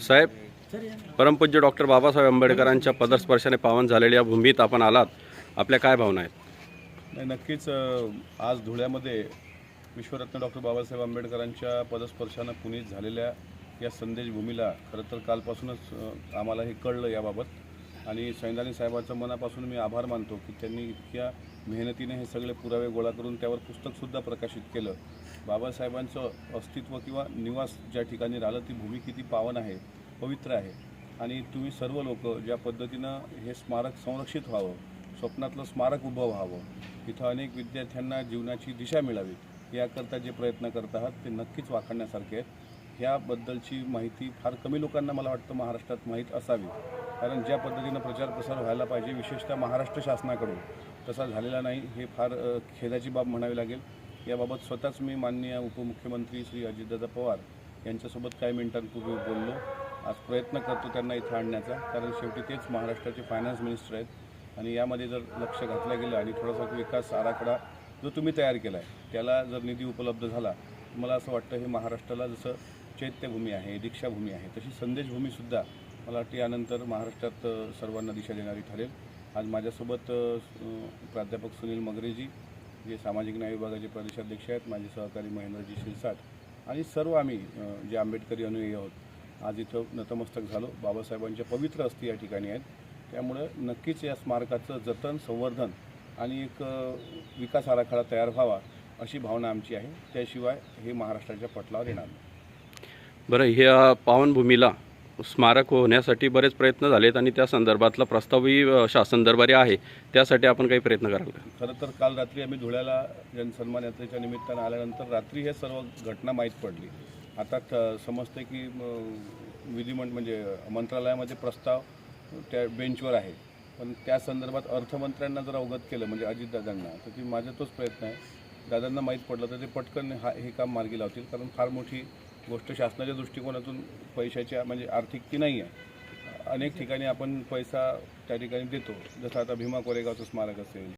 साहेब परमपूज्य डॉक्टर बाबासाहेब आंबेडकरांच्या पदस्पर्शाने पावन झालेल्या या भूमीत आपण आलात. आपल्या काय भावना आहेत? नाही नक्कीच आज धुळ्यामध्ये विश्वरत्न डॉक्टर बाबासाहेब आंबेडकरांच्या पदस्पर्शानं पुनीत झालेल्या या संदेश भूमीला खरं तर कालपासूनच आम्हाला हे कळलं याबाबत. आणि सैंदानी साहेबांचं मनापासून मी आभार मानतो की त्यांनी इतक्या मेहनतीने हे सगळे पुरावे गोळा करून त्यावर पुस्तकसुद्धा प्रकाशित केलं. बाबासाहेबांचं अस्तित्व किंवा निवास ज्या ठिकाणी राहिलं ती भूमी किती पावन आहे पवित्र आहे. आणि तुम्ही सर्व लोक ज्या पद्धतीनं हे स्मारक संरक्षित व्हावं स्वप्नातलं स्मारक उभं व्हावं इथं अनेक विद्यार्थ्यांना जीवनाची दिशा मिळावी याकरता जे प्रयत्न करत आहात ते नक्कीच वाखाणण्यासारखे आहेत. ह्याबद्दलची माहिती फार कमी लोकांना मला वाटतं महाराष्ट्रात माहीत असावी. कारण ज्या पद्धतीनं प्रचार प्रसार व्हायला पाहिजे विशेषतः महाराष्ट्र शासनाकडून तसा झालेला नाही. हे फार खेदाची बाब म्हणावी लागेल. याबाबत स्वतःच मी माननीय उपमुख्यमंत्री श्री अजितदादा पवार यांच्यासोबत काही मिनिटांपूर्वी बोललो. आज प्रयत्न करतो त्यांना इथं आणण्याचा कारण शेवटी तेच महाराष्ट्राचे फायनान्स मिनिस्टर आहेत. आणि यामध्ये जर लक्ष घातलं गेलं आणि थोडासा विकास आराखडा जो तुम्ही तयार केला आहे त्याला जर निधी उपलब्ध झाला मला असं वाटतं हे महाराष्ट्राला जसं चैत्यभूमी आहे दीक्षाभूमी आहे तशी संदेशभूमीसुद्धा मला वाटते यानंतर महाराष्ट्रात सर्वांना दिशा देणारी ठरेल. आज माझ्यासोबत प्राध्यापक सुनील मगरेजी जे सामाजिक न्याय विभागाचे प्रदेशाध्यक्ष आहेत माझे सहकारी महेंद्रजी शिरसाट आणि सर्व आम्ही जे आंबेडकरी अनुयायी आहोत. आज इथं नतमस्तक झालो. बाबासाहेबांच्या पवित्र अस्थी या ठिकाणी आहेत. त्यामुळं नक्कीच या स्मारकाचं जतन संवर्धन आणि एक विकास आराखडा तयार व्हावा अशी भावना आमची आहे. त्याशिवाय हे महाराष्ट्राच्या पटलावर येणार नाही. बरं ह्या पावनभूमीला स्मारक होण्यासाठी बरेच प्रयत्न झालेत आणि त्या संदर्भातला प्रस्तावही शासन दरबारी आहे. त्यासाठी आपण काही प्रयत्न कराल खरं तर काल रात्री आम्ही धुळ्याला जनसन्मान यात्रेच्या निमित्तानं आल्यानंतर रात्री हे सर्व घटना माहीत पडली. आता समजते की विधिमंड म्हणजे मंत्रालयामध्ये प्रस्ताव त्या बेंचवर आहे. पण त्या संदर्भात अर्थमंत्र्यांना जर अवगत केलं म्हणजे अजितदादांना तर ती माझा तोच प्रयत्न आहे. दादांना माहीत पडलं तर ते पटकन हा हे काम मार्गी लावतील कारण फार मोठी गोष्ट शासनाच्या दृष्टिकोनातून पैशाच्या म्हणजे आर्थिक की नाही आहे अनेक ठिकाणी आपण पैसा त्या ठिकाणी देतो. जसं आता भीमा कोरेगावचं स्मारक असेल.